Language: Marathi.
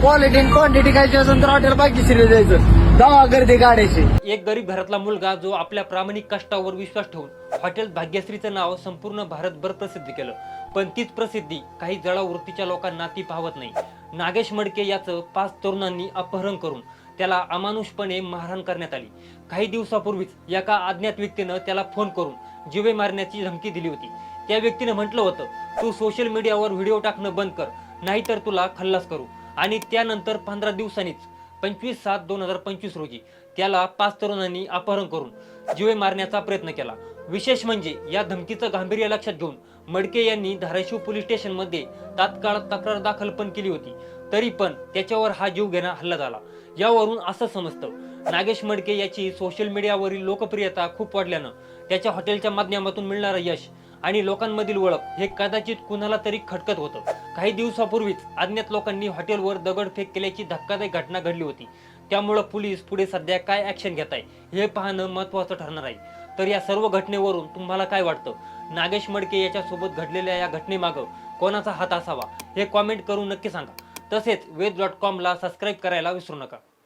क्वालिटी क्वांटिटी खायची असेल तर हॉटेल बाकी द्यायचं. दहा गर्दी काढायची. एक गरीब घरातला मुलगा जो आपल्या प्रामाणिक कष्टावर विश्वास ठेवून हॉटेल भाग्यश्रीचं नाव संपूर्ण भारतभर प्रसिद्ध केलं. पण तीच प्रसिद्धी काही जळा वृत्तीच्या लोकांना ती पाहत नाही. नागेश मडके याचं पाच तरुणांनी अपहरण करून त्याला अमानुषपणे मारहाण करण्यात आली. काही दिवसापूर्वीच एका अज्ञात व्यक्तीनं त्याला फोन करून जीवे मारण्याची धमकी दिली होती. त्या व्यक्तीने म्हटलं होतं तू सोशल मीडियावर व्हिडिओ टाकणं बंद कर नाहीतर तुला खल्लास करू. आणि त्यानंतर पंधरा दिवसांनीच पंचवीस सात दोन हजार पंचवीस रोजी त्याला पाच तरुणांनी अपहरण करून जीवे मारण्याचा प्रयत्न केला. विशेष म्हणजे या धमकीचं गांभीर्य लक्षात घेऊन मडके यांनी धाराशिव पोलीस स्टेशनमध्ये तात्काळ तक्रार दाखल पण केली होती. तरी पण त्याच्यावर हा जीव घेणा हल्ला झाला. यावरून असं समजतं नागेश मडके याची सोशल मीडियावरील लोकप्रियता खूप वाढल्यानं त्याच्या हॉटेलच्या माध्यमातून मिळणारं यश आणि लोकांमधील ओळख हे कदाचित कुणाला तरी खटकत होतं. काही दिवसापूर्वीच अज्ञात लोकांनी हॉटेलवर दगडफेक केल्याची धक्कादायक घटना घडली होती. त्यामुळं पोलीस पुढे सध्या काय ऍक्शन घेत आहे हे पाहणं महत्वाचं ठरणार आहे. तर या सर्व घटनेवरून तुम्हाला काय वाटतं? नागेश मडके याच्यासोबत घडलेल्या या घटनेमागं कोणाचा हात असावा? हे कॉमेंट करून नक्की सांगा. तसेच वेद डॉट कॉमला सबस्क्राईब करायला विसरू नका.